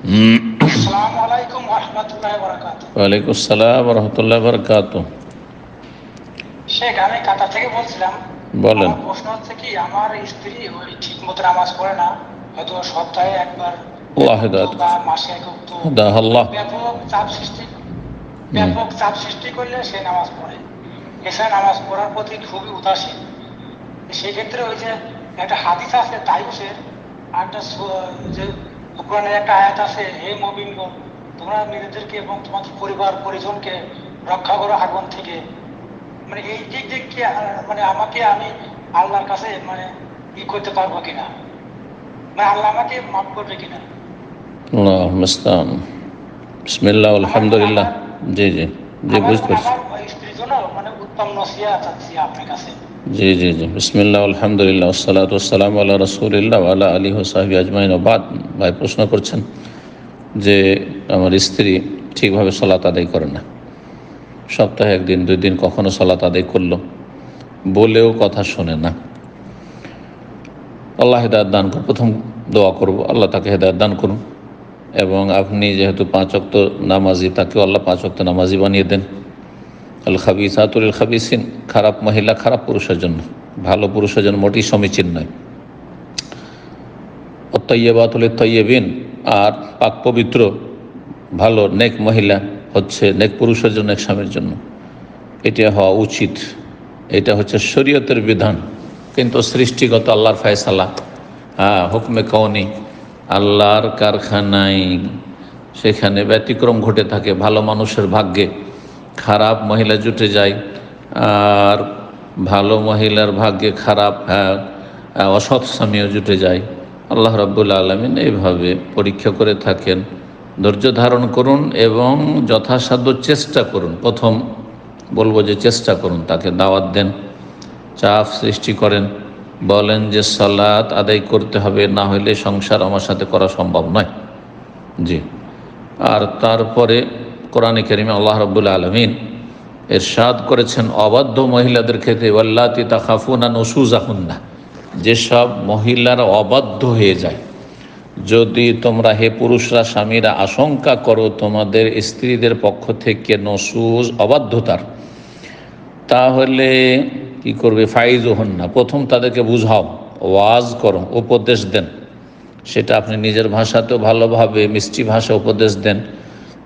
ওয়ালাইকুম আসসালাম রহমতুল্লাহ বরকাত শেখ আমি কাতার থেকে বলছিলাম বলেন। প্রশ্ন হচ্ছে কি আমার স্ত্রী ওই ঠিক মতো নামাজ পড়ে না হয়তো সপ্তাহে একবার আল্লাহ হেদায়েত। বা মাসে একক তো হেদাহ আল্লাহ। ব্যাপক চাপ সৃষ্টি ব্যাপক চাপ সৃষ্টি করলে সে নামাজ পড়ে। এছাড়া নামাজ পড়ার প্রতি খুবই উদাসীন। সেই ক্ষেত্রে ওই যে একটা হাদিস আছে আর একটা যে কোরআনের একটা আয়াত আছে হে মবিনগণ তোমরা নিজেদেরকে এবং তোমাদের পরিবার পরিজনকে রক্ষা করো আগুন থেকে। মানে এই দিক দিক কি মানে আমাকে আমি আল্লাহর কাছে মানে ই করতে পারব কিনা? মানে আল্লাহ আমাকে মাফ করবে কিনা? বিসমিল্লাহ আলহামদুলিল্লাহ। জি জি। জি বুঝতে পারছি। স্ত্রীর জন্য মানে উত্তম নসিয়া চাচ্ছি আপনার কাছে। জি জি জি। বিসমিল্লাহ, আলহামদুলিল্লাহ সালাত সালাম আল্লাহ রসুলিল্লাহ আল্লাহ আলী হোসাহাবি আজমাইন। বাদ, ভাই প্রশ্ন করছেন যে আমার স্ত্রী ঠিকভাবে সলাত আদায় করে না। সপ্তাহে একদিন, দুই দিন কখনো সলাত আদায় করল, বলেও কথা শোনে না। আল্লাহ হেদায়ত দান করুন। প্রথম দোয়া করব, আল্লাহ তাকে হেদায়ত দান করুন। এবং আপনি যেহেতু পাঁচ অক্ত নামাজি, তাকেও আল্লাহ পাঁচ অক্ত নামাজি বানিয়ে দেন। আল খাবিস খাবিসিন, খারাপ মহিলা খারাপ পুরুষের জন্য। ভালো পুরুষের জন্য মোটেই সমীচীন নয়। তৈয়বাতুল তৈয়বিন, আর পাক পবিত্র, ভালো নেক মহিলা হচ্ছে নেক পুরুষের জন্য এক স্বামীর জন্য। এটা হওয়া উচিত। এটা হচ্ছে শরীয়তের বিধান। কিন্তু সৃষ্টিগত আল্লাহর ফয়সালা হ্যাঁ হুকমে কওনি, আল্লাহর কারখানায় সেখানে ব্যতিক্রম ঘটে থাকে ভালো মানুষের ভাগ্যে। খারাপ মহিলা জুটে যায়, আর ভালো মহিলার ভাগ্যে খারাপ হ্যাঁ অসৎ স্বামীও জুটে যায়। আল্লাহ রাব্বুল আলমিন এইভাবে পরীক্ষা করে থাকেন। ধৈর্য ধারণ করুন এবং যথাসাধ্য চেষ্টা করুন। প্রথম বলব যে চেষ্টা করুন, তাকে দাওয়াত দেন, চাপ সৃষ্টি করেন, বলেন যে সালাত আদায় করতে হবে, না হলে সংসার আমার সাথে করা সম্ভব নয়। জি। আর তারপরে কোরআনে কেরিমে আল্লাহ রব্বুল আলমিন এরশাদ করেছেন, অবাধ্য মহিলাদের ক্ষেত্রে ওয়াল্লাতি তাকাফুনা নসুজাহুন্না যেসব মহিলারা অবাধ্য হয়ে যায়। যদি তোমরা হে পুরুষরা, স্বামীরা আশঙ্কা করো তোমাদের স্ত্রীদের পক্ষ থেকে নসুজ অবাধ্যতার, তাহলে কি করবে? ফাইজ হন না প্রথম তাদেরকে বুঝাও, ওয়াজ করো, উপদেশ দেন। সেটা আপনি নিজের ভাষাতেও ভালোভাবে মিষ্টি ভাষা উপদেশ দেন।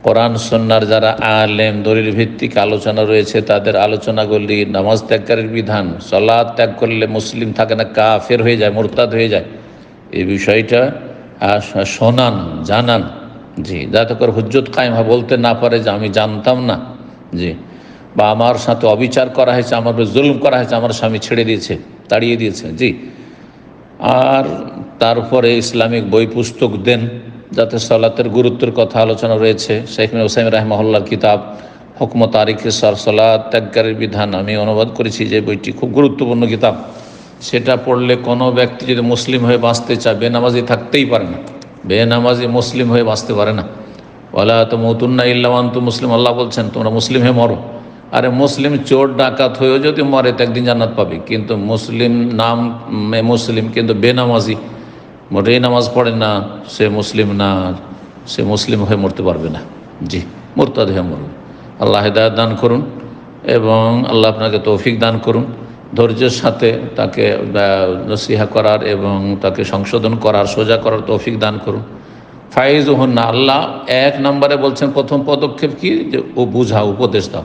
কোরআন সন্ন্যার যারা আলেম দলিল ভিত্তিক আলোচনা রয়েছে, তাদের আলোচনাগুলি নামাজ ত্যাগকারীর বিধান সলাদ ত্যাগ করলে মুসলিম থাকে না, কাফের হয়ে যায়, মোরতাদ হয়ে যায়। এই বিষয়টা শোনান, জানান। জি, যাতে করে হুজ্জত কায়েম হয়, বলতে না পারে যে আমি জানতাম না। জি, বা আমার সাথে অবিচার করা হয়েছে, আমার জুলুম করা হয়েছে, আমার স্বামী ছেড়ে দিয়েছে, তাড়িয়ে দিয়েছে। জি, আর তারপরে ইসলামিক বই পুস্তক দেন। যাতে সলাতের গুরুত্বের কথা আলোচনা রয়েছে। শেখ ওসাইম রাহমহল্লার কিতাব হুকম তারিখে সর সলাৎ ত্যাগকারীর বিধান। আমি অনুবাদ করেছি যে বইটি খুব গুরুত্বপূর্ণ কিতাব। সেটা পড়লে কোনো ব্যক্তি যদি মুসলিম হয়ে বাঁচতে চায়, বেনামাজি থাকতেই পারে না। বেনামাজি মুসলিম হয়ে বাঁচতে পারে না। ওলা তো মতুন্না ইল্লাওয়ান্তু মুসলিম। আল্লাহ বলছেন, তোমরা মুসলিম হয়ে মরো। আরে মুসলিম চোর, ডাকাত হয়েও যদি মরে, তো একদিন জান্নাত পাবে। কিন্তু মুসলিম নাম মুসলিম কিন্তু বেনামাজি মোটেই নামাজ পড়ে না, সে মুসলিম না, সে মুসলিম হয়ে মরতে পারবে না। জি, মোরতাদ হয়ে মরবে আল্লাহ হেদায়ত দান করুন এবং আল্লাহ আপনাকে তৌফিক দান করুন। ধৈর্যের সাথে তাকে নসিহা করার এবং তাকে সংশোধন করার, সোজা করার তৌফিক দান করুন। ফাইজ না, আল্লাহ এক নম্বরে বলছেন, প্রথম পদক্ষেপ কি? যে ও বুঝা, উপদেশ দাও।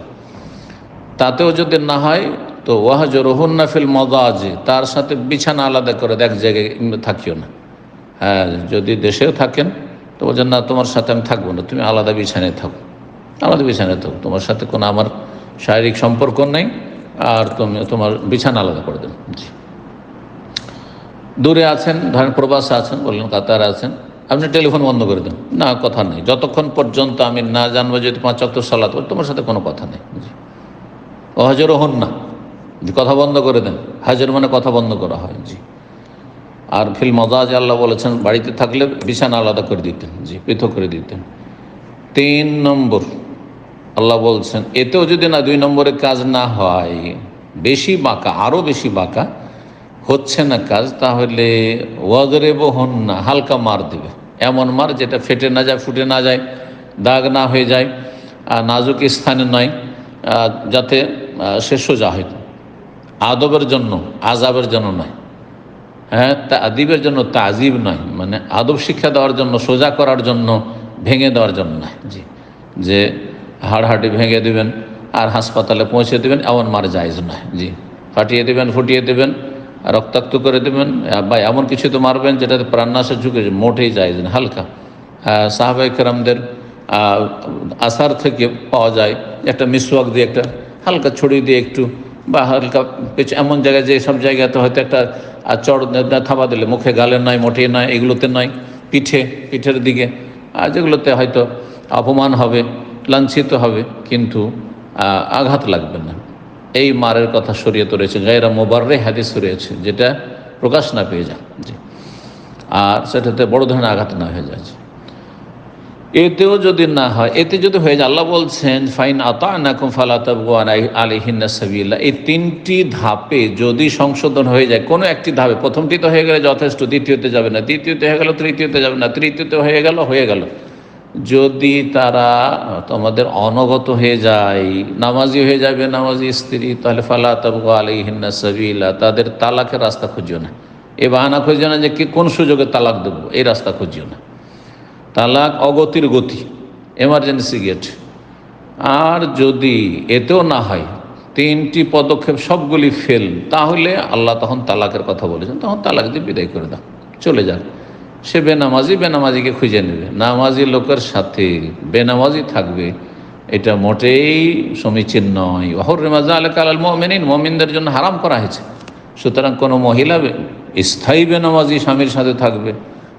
তাতেও যদি না হয়, তো ওয়াহাজ রহুন্না ফিল মজাজে তার সাথে বিছানা আলাদা করে এক জায়গায় থাকিও না। হ্যাঁ যদি দেশেও থাকেন, তো বলছেন, না, তোমার সাথে আমি থাকব না, তুমি আলাদা বিছানায় থাকো। আলাদা বিছানায় থাকো। তোমার সাথে কোনো আমার শারীরিক সম্পর্ক নেই, আর তুমি, তোমার বিছানা আলাদা করে দেন জি। দূরে আছেন, ধরেন প্রবাসে আছেন, বললেন কাতার আছেন, আপনি টেলিফোন বন্ধ করে দেন। না, কথা নেই। যতক্ষণ পর্যন্ত আমি না জানব যদি পাঁচ অক্ট সালাত তোমার সাথে কোনো কথা নেই। ও হন না। কথা বন্ধ করে দেন। হাজার মানে কথা বন্ধ করা হয়। জি। আর ফিল মজাজ আল্লাহ বলেছেন, বাড়িতে থাকলে বিছানা আলাদা করে দিতেন, জি, পৃথক করে দিতেন। তিন নম্বর, আল্লাহ বলছেন, এতেও যদি না দুই নম্বরে কাজ না হয়, বেশি বাঁকা আরও বেশি বাঁকা, হচ্ছে না কাজ, তাহলে ওয়াগরেব হন না হালকা মার দেবে। এমন মার যেটা ফেটে না যায়, ফুটে না যায়, দাগ না হয়ে যায়, আর নাজুক স্থানে নয় যাতে সে সোজা হয়। আদবের জন্য আজাবের জন্য নয়। হ্যাঁ তা আদিবের জন্য তাজিব নয় মানে আদব শিক্ষা দেওয়ার জন্য সোজা করার জন্য ভেঙে দেওয়ার জন্য নয়। জি। যে হাড়হাড্ডি ভেঙে দেবেন আর হাসপাতালে পৌঁছে দেবেন এমন মার জায়জ নয়। জি ফাটিয়ে দেবেন ফুটিয়ে দেবেন রক্তাক্ত করে দেবেন বা এমন কিছু তো মারবেন যেটাতে প্রাণনাশের ঝুঁকে মোটেই জায়জ না হালকা। সাহাবাই কেরামদের আসার থেকে পাওয়া যায় একটা মিসওয়াক দিয়ে একটা হালকা ছড়িয়ে দিয়ে একটু বা হালকা কিছু এমন জায়গায় যে সব জায়গাতে হয়তো একটা চড় থাবা দিলে, মুখে গালে নয় মোটে নয়, এগুলোতে নয়, পিঠে, পিঠের দিকে আর যেগুলোতে হয়তো অপমান হবে, লাঞ্ছিত হবে, কিন্তু আঘাত লাগবে না। এই মারের কথা শরীয়ত রয়েছে, গায়রা মোবাররে হাদিস রয়েছে, যেটা প্রকাশ না পেয়ে যায়। আর সেটাতে বড় ধরনের আঘাত না হয়ে যাচ্ছে এতেও যদি না হয়, এতে যদি হয়ে যায়, আল্লাহ বলছেন, ফাইন আতা এই তিনটি ধাপে যদি সংশোধন হয়ে যায়, কোনো একটি ধাপে, প্রথমটি তো হয়ে গেলে যথেষ্ট, দ্বিতীয়তে যাবে না দ্বিতীয়তে হয়ে গেল, তৃতীয়তে যাবে না, তৃতীয়তে হয়ে গেল হয়ে গেল। যদি তারা তোমাদের অনগত হয়ে যায়, নামাজি হয়ে যাবে, নামাজি স্ত্রী, তাহলে ফালা তাবগা আলিহিন্না সাবিলা। তাদের তালাকের রাস্তা খুঁজিও না। এ বাহানা খুঁজিও না যে কোন সুযোগে তালাক দেবো, এই রাস্তা খুঁজিও না। তালাক অগতির গতি এমার্জেন্সি গেট আর যদি এতেও না হয়, তিনটি পদক্ষেপ সবগুলি ফেল তাহলে আল্লাহ তখন তালাকের কথা বলেছেন, তখন তালাক দিয়ে বিদায় করে দাও, চলে যাক সে বেনামাজি বেনামাজিকে খুঁজে নেবে। নামাজি লোকের সাথে বেনামাজি থাকবে, এটা মোটেই সমীচীন নয়। অহর রেমাজা আল কালাল মমিন মমিনদের জন্য হারাম করা হয়েছে। সুতরাং কোনো মহিলা স্থায়ী বেনামাজি স্বামীর সাথে থাকবে।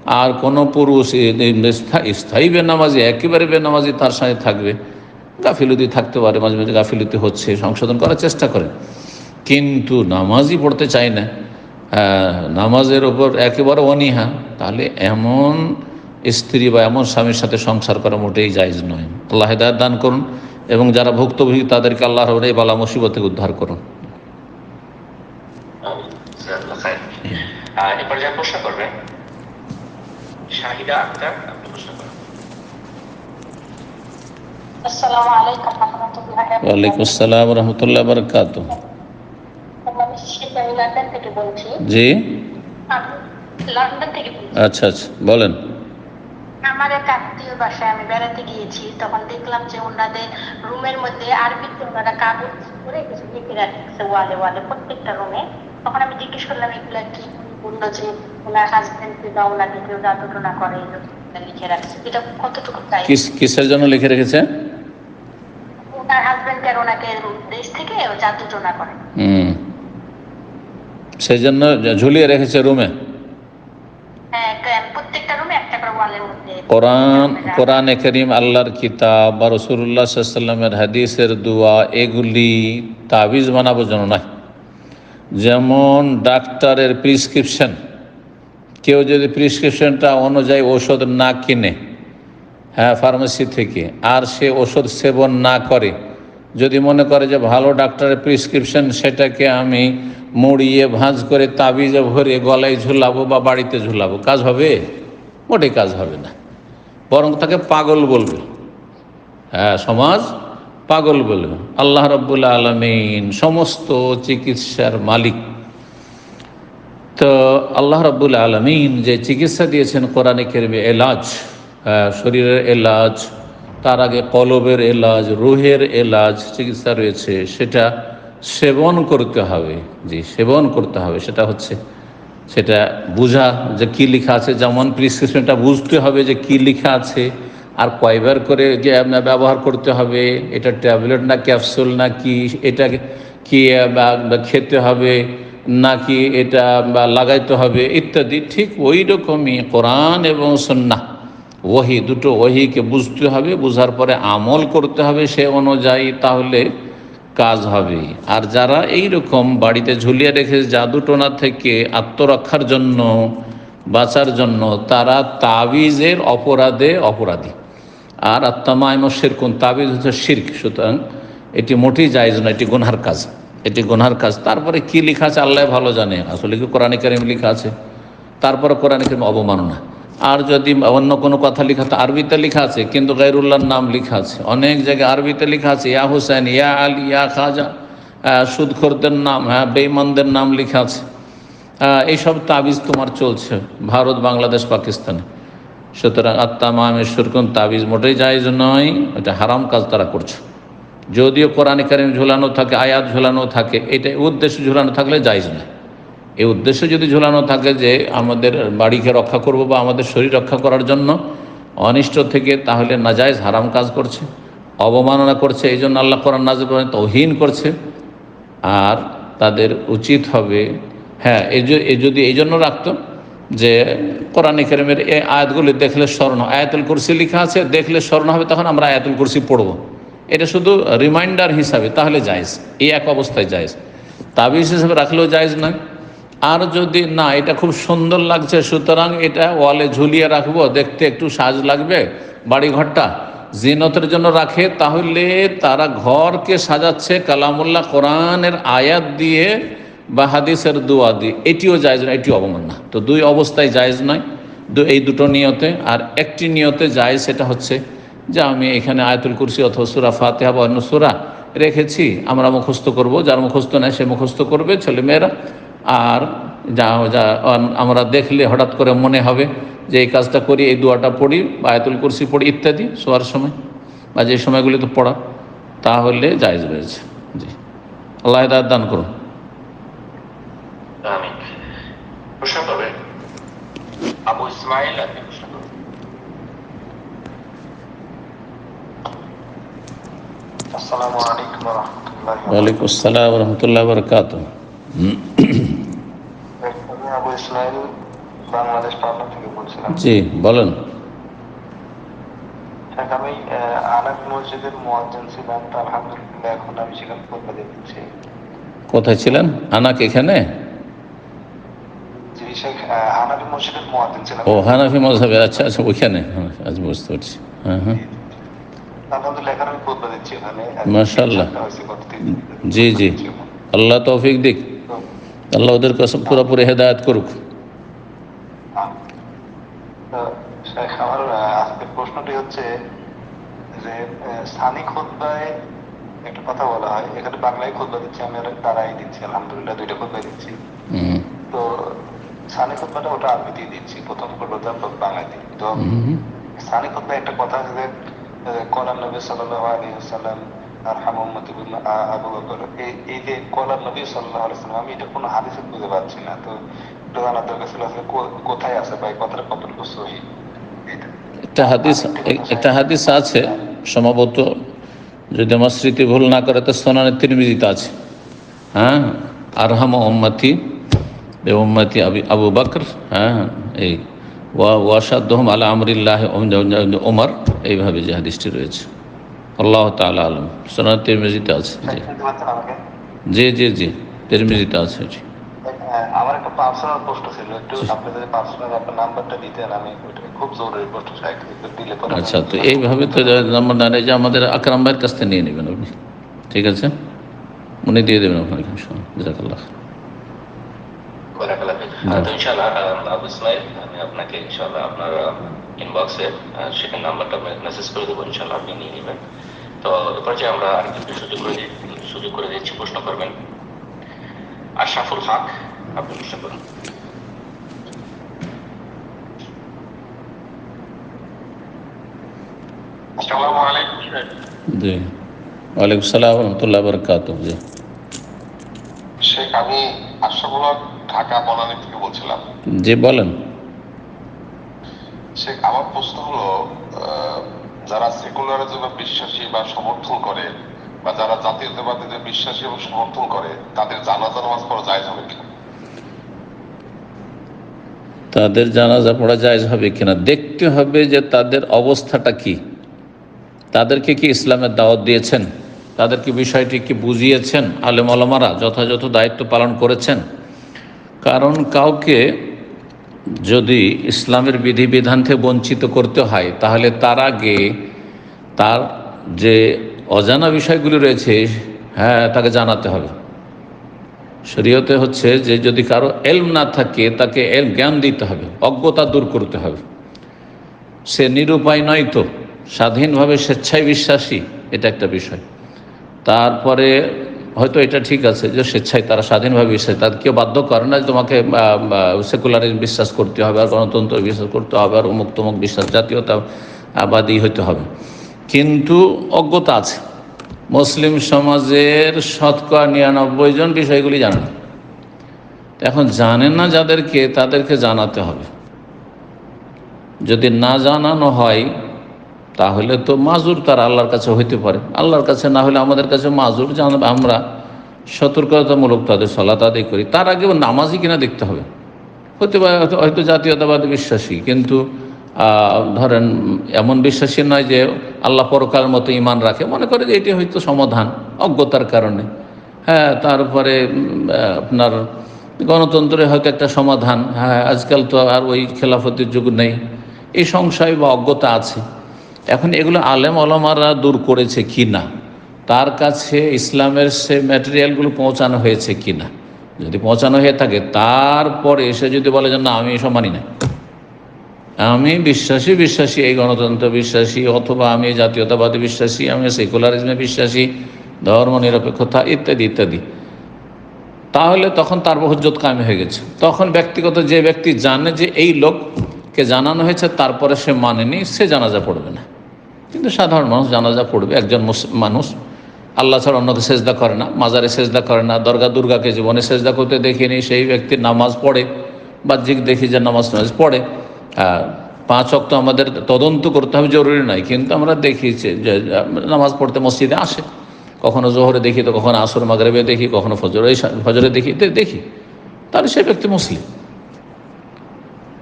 আর কোনো পুরুষ স্থায়ী বেনামাজি, একেবারে বেনামাজি তার সাথে থাকবে। গাফিলতি থাকতে পারে, মাঝে মাঝে গাফিলতি হচ্ছে, সংশোধন করার চেষ্টা করে। কিন্তু নামাজই পড়তে চায় না। নামাজের ওপর একেবারে অনীহা। তাহলে এমন স্ত্রী বা এমন স্বামীর সাথে সংসার করা মোটেই জায়জ নয়। আল্লাহ হেদায়ত দান করুন এবং যারা ভুক্তভোগী, তাদেরকে আল্লাহ রহমান এই বালা মুসিবত থেকে উদ্ধার করুন। প্রশ্ন করবেন শাহিদা আক্তার আপনি প্রশ্ন করুন। আসসালামু আলাইকুম রহমতুল্লাহ ওয়ালাইকুম আসসালাম রহমতুল্লাহ বরকাত আমি শেখ আমি লন্ডন থেকে বলছি। জি। আমি লন্ডন থেকে বলছি। আচ্ছা আচ্ছা বলেন। আমার এক আত্মীয় বাসায় আমি বেড়াতে গিয়েছি তখন দেখলাম যে ওনাদের রুমের মধ্যে আরবিতে ওনারা কাগজ করে কিছু লিখে রাখছে ওয়ালে ওয়ালে প্রত্যেকটা রুমে তখন আমি জিজ্ঞেস করলাম এগুলা কি? বলল যে ওনার হাজবেন্ডকে বা ওনাকে কেউ জাদুটনা করে লিখে রাখছে। এটা কতটুকু তাই কিস কিসের জন্য লিখে রেখেছে? ওনার হাজবেন্ড আর ওনাকে দেশ থেকে জাদুটনা করে। হুম। সেই জন্য ঝুলিয়ে রেখেছে রুমে। হ্যাঁ কোরআন কোরআনে করিম আল্লাহর কিতাব বা রসুল্লাহ সাল্লামের হাদিসের দোয়া এগুলি তাবিজ বানাবার জন্য নয়। যেমন ডাক্তারের প্রিসক্রিপশন। কেউ যদি প্রিসক্রিপশনটা অনুযায়ী ওষুধ না কিনে হ্যাঁ ফার্মেসি থেকে, আর সে ওষুধ সেবন না করে, যদি মনে করে যে ভালো ডাক্তারের প্রিসক্রিপশন সেটাকে আমি মুড়িয়ে, ভাঁজ করে, তাবিজে ভরে, গলায় ঝুলাবো বা বাড়িতে ঝুলাবো, কাজ হবে? মোটেই কাজ হবে না। বরং তাকে পাগল বলবে। হ্যাঁ সমাজ পাগল বলবে। আল্লাহ রব্বুল আলমিন সমস্ত চিকিৎসার মালিক। তো আল্লাহ রব্বুল আলমিন যে চিকিৎসা দিয়েছেন কোরআনে কেরমে এলাজ শরীরের এলাজ, তার আগে কলবের এলাজ, রুহের এলাজ চিকিৎসা রয়েছে, সেটা সেবন করতে হবে। জি, সেবন করতে হবে, সেটা হচ্ছে, সেটা বোঝা যে কি লেখা আছে, যেমন প্রিসক্রিপশনটা বুঝতে হবে যে কি লেখা আছে, আর কয়বার করে যে ব্যবহার করতে হবে, এটা ট্যাবলেট না ক্যাপসুল না কি এটা কি খেতে হবে নাকি এটা বা লাগাইতে হবে ইত্যাদি, ঠিক ওই রকমই কোরআন এবং সন্না ওহি, দুটো ওহিকে বুঝতে হবে, বুঝার পরে আমল করতে হবে সে অনুযায়ী তাহলে কাজ হবে। আর যারা এই রকম বাড়িতে ঝুলিয়ে রেখে জাদুটোনা থেকে আত্মরক্ষার জন্য, বাঁচার জন্য, তারা তাবিজের অপরাধে অপরাধী। আর আত্মামায়মসের কোন তাবিজ হচ্ছে শির্ক, সুতরাং এটি মোটেই জায়জ না এটি গুনহার কাজ। এটি গুনহার কাজ। তারপরে কি লেখা আছে আল্লাহ ভালো জানে। আসলে কি কোরআন কারিম লেখা আছে? তারপরে কোরআন কারিম অবমাননা। আর যদি অন্য কোনো কথা লেখা তো আরবিতে লেখা আছে, কিন্তু গাইরুল্লাহর নাম লেখা আছে। অনেক জায়গায় আরবিতে লেখা আছে, ইয়া হুসেন ইয়া আলী, ইয়া খাজা সুদখোরদের নাম হ্যাঁ বেইমানদের নাম লেখা আছে। এইসব তাবিজ তোমার চলছে, ভারত, বাংলাদেশ, পাকিস্তানে। সুতরাং আত্মা মামেশ্বর কোন তাবিজ মোটেই জায়জ নয়, এটা হারাম কাজ তারা করছে। যদিও কোরআনে কারিম ঝুলানো থাকে, আয়াত ঝুলানো থাকে, এটা উদ্দেশ্য ঝুলানো থাকলে জায়জ না এই উদ্দেশ্য যদি ঝুলানো থাকে যে আমাদের বাড়িকে রক্ষা করব বা আমাদের শরীর রক্ষা করার জন্য, অনিষ্ট থেকে তাহলে নাজায়জ হারাম কাজ করছে, অবমাননা করছে, এই জন্য আল্লাহ কোরআন নাজ তৌহিন করছে আর তাদের উচিত হবে হ্যাঁ এই যদি এই জন্য রাখতো যে কোরআনে কেরিমের এই আয়াতগুলি দেখলে স্মরণ। আয়াতুল কুরসি লেখা আছে, দেখলে স্মরণ হবে, তখন আমরা আয়াতুল কুরসি পড়ব এটা শুধু রিমাইন্ডার হিসাবে, তাহলে জায়েজ, এই এক অবস্থায় জায়েজ। তাবিজ হিসাবে রাখলেও জায়েজ নয়। আর যদি না, এটা খুব সুন্দর লাগছে, সুতরাং এটা ওয়ালে ঝুলিয়ে রাখব, দেখতে একটু সাজ লাগবে বাড়ি ঘরটা জিনতের জন্য রাখে, তাহলে তারা ঘরকে সাজাচ্ছে, কালামুল্লাহ কোরআনের আয়াত দিয়ে বা হাদিসের দোয়া দিয়ে। এটিও জায়েজ নয়, এটিও অবমাননা তো দুই অবস্থায় জায়েজ নয় এই দুটো নিয়তে। আর একটি নিয়তে যায় সেটা হচ্ছে যে আমি এখানে আয়াতুল কুরসি অথবা সুরা ফাতেহা বা অন্য সুরা রেখেছি, আমরা মুখস্থ করব। যার মুখস্থ নেয় সে মুখস্থ করবে, ছেলেমেয়েরা। আর যা যা আমরা দেখলে হঠাৎ করে মনে হবে যে এই কাজটা করি, এই দোয়াটা পড়ি, বা আয়াতুল কুরসি পড়ি ইত্যাদি, শোয়ার সময়, বা যে সময়গুলিতে পড়া, তাহলে জায়েজ রয়েছে। জি। আল্লাহ হেদায়ত দান করুন। আবু ইসমাইল আপনি প্রশ্ন করবেন আসসালামু আলাইকুম রহমতুল্লাহ ওয়ালাইকুম আসসালাম রহমতুল্লাহ বরকাত জি বলেন। আমি আনাক মসজিদের মোয়াজ্জেন ছিলাম আলহামদুলিল্লাহ এখন আমি সেখানে খোদবা দিচ্ছি। কোথায় ছিলেন? আনাক এখানে? ও হানাফি মজাবে আচ্ছা আচ্ছা ওইখানে। আজ বুঝতে পারছি। হ্যাঁ হ্যাঁ। দিন। জি জি। আল্লাহ তৌফিক দিক। আল্লাহ ওদের কাছে পুরোপুরি হেদায়ত করুক। আমার আজকের প্রশ্নটি হচ্ছে যে একটা কথা বলা হয়। এখানে বাংলায় খোদবা দিচ্ছি আমি আর তারাই দিচ্ছি। আলহামদুলিল্লাহ দুইটা খোদবাই দিচ্ছি। হুম, তো স্থানিক খোদবাটা ওটা আরবিতেই দিচ্ছি। প্রথম খোদবাটা বাংলায় তো হুম, স্থানিক খোদবায় একটা কথা আছে যে কলাম নবী সাল্লাল্লাহু আলাইহি ওয়াসাল্লাম আর হামুম্মতি আবু বকর এই যে কলাম নবী সাল্লাল্লাহু আলাইহি ওয়াসাল্লাম আমি এটা কোনো হাদিসে খুঁজে পাচ্ছি না। তো একটু জানার দরকার ছিল আসলে কো- কোথায় আছে বা এই কথাটা কতটুকু সহি? এটা একটা হাদিস একটা হাদিস আছে সম্ভবত যদি আমার স্মৃতি ভুল না করে তো সোনানের তিরমিজিতে আছে। হ্যাঁ? আরহাম ওম্মতি আবি আবু বকর হ্যাঁ? এই ওয়া ওয়াসাদ্দহম আলা আমরিল্লাহ ওমর এইভাবে যে হাদিসটি রয়েছে। আল্লাহ তাআলা আলম। সোনার তিরমিজিতে আছে জি। জি জি তিরমিজিতে আছে জি। আমার একটা পার্সোনাল প্রশ্ন ছিল। একটু আপনি যদি পার্সোনাল আপনার নাম্বারটা দিতেন আমি খুব জরুরি প্রশ্ন দিলে পরে আচ্ছা তো এইভাবে তো নাম্বার না যে আমাদের আকরাম ভাইয়ের কাছ থেকে নিয়ে নেবেন আপনি। ঠিক আছে? উনি দিয়ে দেবেন আপনাকে। আহ, তো ইনশাআল্লাহ আবু ইসমাইল আমি আপনাকে ইনশাআল্লাহ আপনার ইনবক্সে সেখানে নাম্বারটা মেসেজ করে দেবো ইনশাআল্লাহ আপনি নিয়ে নেবেন। তো এরপর যে আমরা আরেকজনকে সুযোগ করে সুযোগ করে দিচ্ছি প্রশ্ন করবেন। আশরাফুল হক আপনি প্রশ্ন করুন। আসসালামু আলাইকুম জি। ওয়ালাইকুম সালাম রহমতুল্লাহ জি। আমি ঢাকা বনানী থেকে বলছিলাম। জি বলেন। শেখ আমার প্রশ্ন হলো যারা সেকুলারিজমে বিশ্বাসী বা সমর্থন করে বা যারা জাতীয়তাবাদীতে বিশ্বাসী এবং সমর্থন করে তাদের জানাজা নামাজ পড়া যায় হবে কিনা? তাদের জানাজা পড়া জায়জ হবে কিনা? দেখতে হবে যে তাদের অবস্থাটা কি। তাদেরকে কি ইসলামের দাওয়াত দিয়েছেন? তাদেরকে বিষয়টি কি বুঝিয়েছেন আলেম আলমারা যথাযথ দায়িত্ব পালন করেছেন? কারণ কাউকে যদি ইসলামের বিধিবিধান থেকে বঞ্চিত করতে হয়, তাহলে তার আগে তার যে অজানা বিষয়গুলি রয়েছে হ্যাঁ তাকে জানাতে হবে। শরীয়তে হচ্ছে যে যদি কারও এলম না থাকে, তাকে এল, জ্ঞান দিতে হবে, অজ্ঞতা দূর করতে হবে। সে নিরুপায় নয় তো, স্বাধীনভাবে স্বেচ্ছায় বিশ্বাসী, এটা একটা বিষয়। তারপরে হয়তো এটা ঠিক আছে যে স্বেচ্ছায় তারা স্বাধীনভাবে বিশ্বাস তাদের কেউ বাধ্য করে না তোমাকে সেকুলারিজম বিশ্বাস করতে হবে আর গণতন্ত্র বিশ্বাস করতে হবে আর অমুক তমুক বিশ্বাস, জাতীয়তা জাতীয়তাবাদী হতে হবে। কিন্তু অজ্ঞতা আছে। মুসলিম সমাজের শতকরা নিরানব্বই জন বিষয়গুলি জানে না? এখন জানেন না যাদেরকে, তাদেরকে জানাতে হবে। যদি না জানানো হয় তাহলে তো মাজুর তার আল্লাহর কাছে হইতে পারে। আল্লাহর কাছে না হলে আমাদের কাছে মাজুর জান আমরা সতর্কতামূলক তাদের সলাত আদায় করি। তার আগে ও নামাজি কিনা দেখতে হবে। হতে পারে, হয়তো জাতীয়তাবাদী বিশ্বাসী। কিন্তু ধরেন, এমন বিশ্বাসী নয় যে আল্লাহ পরকার মতো ইমান রাখে। মনে করে যে এটি হয়তো সমাধান, অজ্ঞতার কারণে। হ্যাঁ তারপরে আপনার গণতন্ত্রে হয়তো একটা সমাধান। হ্যাঁ আজকাল তো আর ওই খেলাফতির যুগ নেই। এই সংশয় বা অজ্ঞতা আছে। এখন এগুলো আলেম আলমারা দূর করেছে কি না তার কাছে ইসলামের সে ম্যাটেরিয়ালগুলো পৌঁছানো হয়েছে কি না যদি পৌঁছানো হয়ে থাকে, তারপরে এসে যদি বলে যে, না, আমি এসব মানি না। আমি বিশ্বাসী বিশ্বাসী, এই গণতন্ত্র বিশ্বাসী, অথবা আমি জাতীয়তাবাদী বিশ্বাসী, আমি সেকুলারিজমে বিশ্বাসী, ধর্ম নিরপেক্ষতা, ইত্যাদি ইত্যাদি। তাহলে তখন তার বহুজ্জত কায়েম হয়ে গেছে। তখন ব্যক্তিগত যে ব্যক্তি জানে যে এই লোককে জানানো হয়েছে, তারপরে সে মানেনি, সে জানাজা পড়বে না। কিন্তু সাধারণ মানুষ জানাজা পড়বে, একজন মানুষ। আল্লাহ ছাড়া অন্যকে সেজদা করে না, মাজারে সেজদা করে না, দর্গা, দুর্গাকে জীবনে সেজদা করতে দেখিনি সেই ব্যক্তির নামাজ পড়ে, বাহ্যিক দেখি যে নামাজ নামাজ পড়ে। পাঁচ অক্ত আমাদের তদন্ত করতে হবে, জরুরি নয়, কিন্তু আমরা দেখি যে নামাজ পড়তে মসজিদে আসে। কখনো জোহরে দেখি, তো কখনো আসর মাগরেবে দেখি, কখনো ফজরে ফজরে দেখি দেখি। তাহলে সে ব্যক্তি মুসলিম।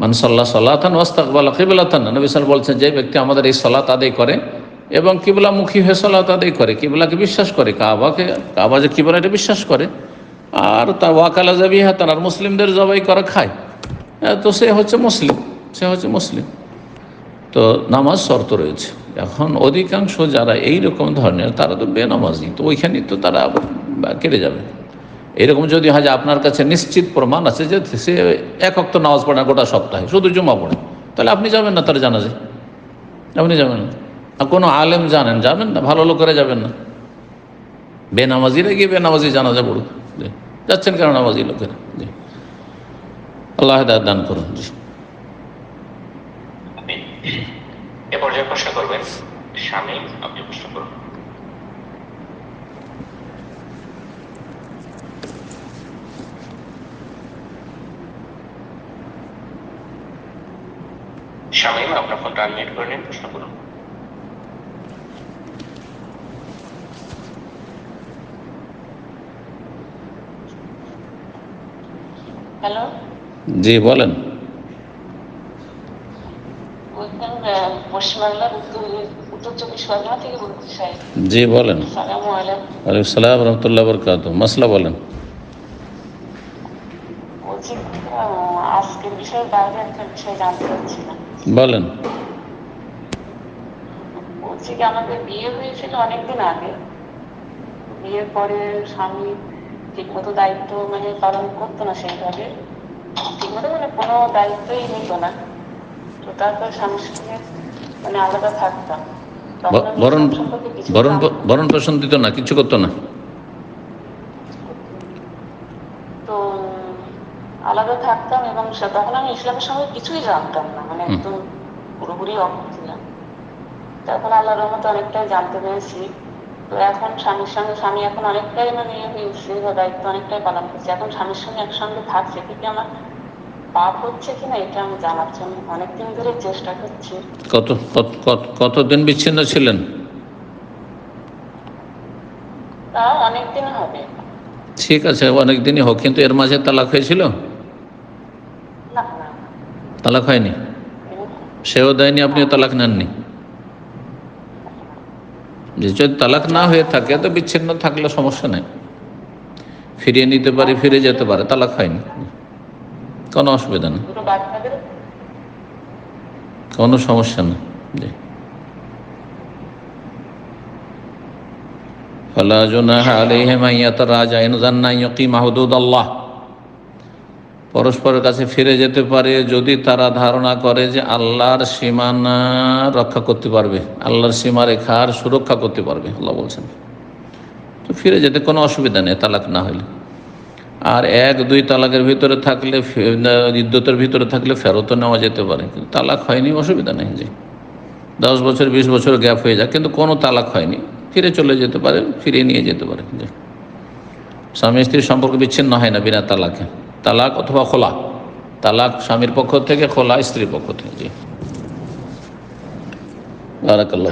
মানসাল্লাহ সাল্লাহান ওয়াস্তাকবাল কিবলাতান। নবী বলছেন যে ব্যক্তি আমাদের এই সলাত আদায় করে এবং কিবলামুখী হয়ে সলাত আদায় করে কিবলাকে বিশ্বাস করে কাবাকে কাবা যে কিবলা এটা বিশ্বাস করে আর তা ওয়াকালা জাবিহা তার আর মুসলিমদের জবাই করা খায়। হ্যাঁ, তো সে হচ্ছে মুসলিম সে হচ্ছে মুসলিম। তো নামাজ শর্ত রয়েছে। এখন অধিকাংশ যারা এই রকম ধরনের তারা তো বেনামাজি তো ওইখানেই তো তারা কেটে যাবে। এরকম যদি হয় যে আপনার কাছে নিশ্চিত প্রমাণ আছে যে সে এক অক্ত নামাজ পড়ে না গোটা সপ্তাহে, শুধু জুমা পড়ে। তাহলে আপনি যাবেন না তার জানা যায় আপনি যাবেন না। আর কোনো আলেম জানেন, যাবেন না, ভালো লোকেরা যাবেন না। বেনামাজিরা গিয়ে বেনামাজি জানাজা পড়ুক। যাচ্ছেন কেন নামাজি লোকেরা? জি। আল্লাহ দান করুন। জি। এ পর্যায়ে প্রশ্ন করবেন, স্বামী, আপনি প্রশ্ন করুন। শামীম আপনার ফোনটা আনমিউট করে নিন প্রশ্ন করুন। হ্যালো জি বলেন। পশ্চিমবাংলার উত্তর উত্তর চব্বিশ পরগনা থেকে বলতে চাই জি বলেন। সালাম ওয়ালাইকুম সালাম রহমতুল্লাহ বরকাত মাসলা বলেন। আজকের বিষয়ে বাইরে একটা বিষয় জানতে চাচ্ছিলাম। বলেন। বলছি কি আমাদের বিয়ে হয়েছিল অনেকদিন আগে। বিয়ের পরে স্বামী ঠিকমতো দায়িত্ব মানে পালন করতো না সেইভাবে। ঠিকমতো মানে কোনো দায়িত্বই নিত না। তো তারপর স্বামীর সঙ্গে মানে আলাদা থাকতাম। বরণ বরণ বরণ পোষণ দিত না কিছু করতো না তো উম, আলাদা থাকতাম এবং তখন আমি ইসলামের সঙ্গে কিছুই জানতাম না মানে। একদম পুরোপুরি অজ্ঞ তখন আল্লাহ রহমতে অনেকটাই জানতে পেরেছি। তো এখন স্বামীর সঙ্গে স্বামী এখন অনেকটাই মানে ইয়ে হয়েছে বা দায়িত্ব অনেকটাই পালন করছে। এখন স্বামীর সঙ্গে একসঙ্গে থাকছে কিন্তু আমার পাপ হচ্ছে কিনা এটা আমি জানার জন্য অনেকদিন ধরে চেষ্টা করছি। কত কত- কত- কতদিন বিচ্ছিন্ন ছিলেন? তা অনেকদিন হবে। ঠিক আছে অনেকদিনই হোক কিন্তু এর মাঝে তালাক হয়েছিল? তালাক হয়নি এরকম। সেও দেয়নি আপনিও তালাক নেননি যে যদি তালাক না হয়ে থাকে তো বিচ্ছিন্ন থাকলে সমস্যা নেই ফিরিয়ে নিতে পারে ফিরে যেতে পারে তালাক হয়নি কোনো অসুবিধা নেই দুটো বাচ্চাদের কোনো সমস্যা নেই জি فلا جناح عليهما أن يتراجعا إن ظنا أن يقيما حدود الله পরস্পরের কাছে ফিরে যেতে পারে যদি তারা ধারণা করে যে আল্লাহর সীমানা রক্ষা করতে পারবে, আল্লাহর সীমারেখার সুরক্ষা করতে পারবে, আল্লাহ বলছেন। তো ফিরে যেতে কোনো অসুবিধা নেই, তালাক না হলে আর এক, দুই তালাকের ভিতরে থাকলে ইদ্যতের ভিতরে থাকলে ফেরতও নেওয়া যেতে পারে, কিন্তু তালাক হয়নি, অসুবিধা নেই যে। দশ বছর, বিশ বছর গ্যাপ হয়ে যায় কিন্তু কোনো তালাক হয়নি। ফিরে চলে যেতে পারে, ফিরিয়ে নিয়ে যেতে পারে স্বামী স্ত্রীর সম্পর্ক বিচ্ছিন্ন হয় না বিনা তালাকে। তালাক অথবা খোলা। তালাক স্বামীর পক্ষ থেকে খোলা স্ত্রীর পক্ষ থেকে জি। বারাকাল্লাহ